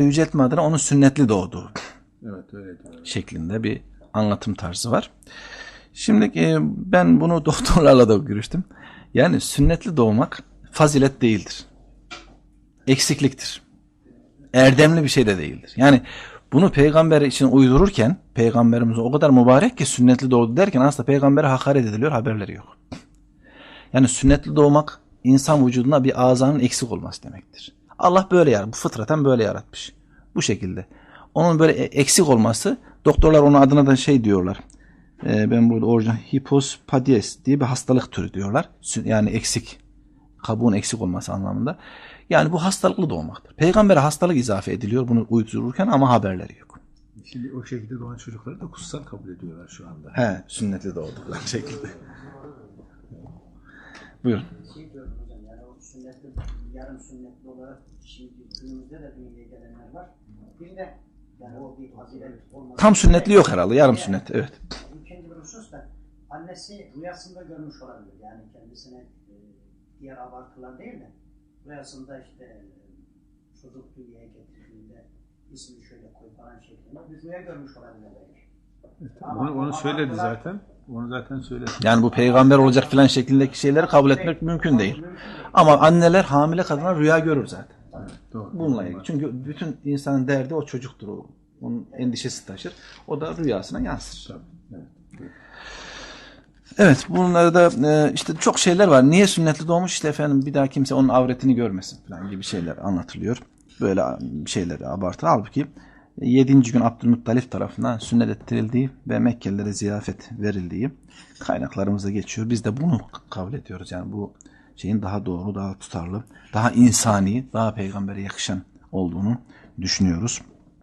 yüceltme adına onun sünnetli doğduğu Evet öyle diyor. şeklinde bir anlatım tarzı var. Şimdi e, ben bunu doktorlarla da görüştüm. Yani sünnetli doğmak fazilet değildir. Eksikliktir. Erdemli bir şey de değildir. Yani bunu peygamber için uydururken peygamberimiz o kadar mübarek ki sünnetli doğdu derken aslında peygambere hakaret ediliyor haberleri yok. Yani sünnetli doğmak insan vücuduna bir azanın eksik olması demektir. Allah böyle yaratmış. Bu fıtraten böyle yaratmış. Bu şekilde. Onun böyle e- eksik olması doktorlar onun adına da şey diyorlar. Ee, ben burada orijinal hipospadies diye bir hastalık türü diyorlar. Yani eksik. Kabuğun eksik olması anlamında. Yani bu hastalıklı doğmaktır. Peygambere hastalık izafe ediliyor bunu uydururken ama haberleri yok. Şimdi o şekilde doğan çocukları da kutsal kabul ediyorlar şu anda. He, sünnetli doğdukları şekilde. Buyurun. şey gördüm hocam yani o sünnetli, yarım sünnetli olarak şimdi günümüzde de dünyaya gelenler var. Bir de yani o bir fazilet olmadı. Tam sünnetli yok herhalde. Yarım sünnet. Evet. İkinci bir husus da annesi rüyasında görmüş olabilir. Yani kendisine e, diğer abartılar değil de rüyasında işte e, çocuk dünyaya getirdiğinde ismini şöyle koy falan şeklinde bir rüya görmüş olabilir. belki. Ama Onu, onu söyledi zaten. Onu zaten söyledi. Yani bu peygamber olacak filan şeklindeki şeyleri kabul etmek mümkün değil. Ama anneler hamile kadına rüya görür zaten. Doğru. Bununla ilgili. Çünkü bütün insanın derdi o çocuktur. O. Onun endişesi taşır. O da rüyasına yansır. Tabii, evet. Evet bunlarda da e, işte çok şeyler var. Niye sünnetli doğmuş işte efendim bir daha kimse onun avretini görmesin falan gibi şeyler anlatılıyor. Böyle şeyleri abartı. Halbuki 7. gün Abdülmuttalif tarafından sünnet ettirildiği ve Mekkelilere ziyafet verildiği kaynaklarımızda geçiyor. Biz de bunu kabul ediyoruz. Yani bu şeyin daha doğru, daha tutarlı, daha insani, daha peygambere yakışan olduğunu düşünüyoruz.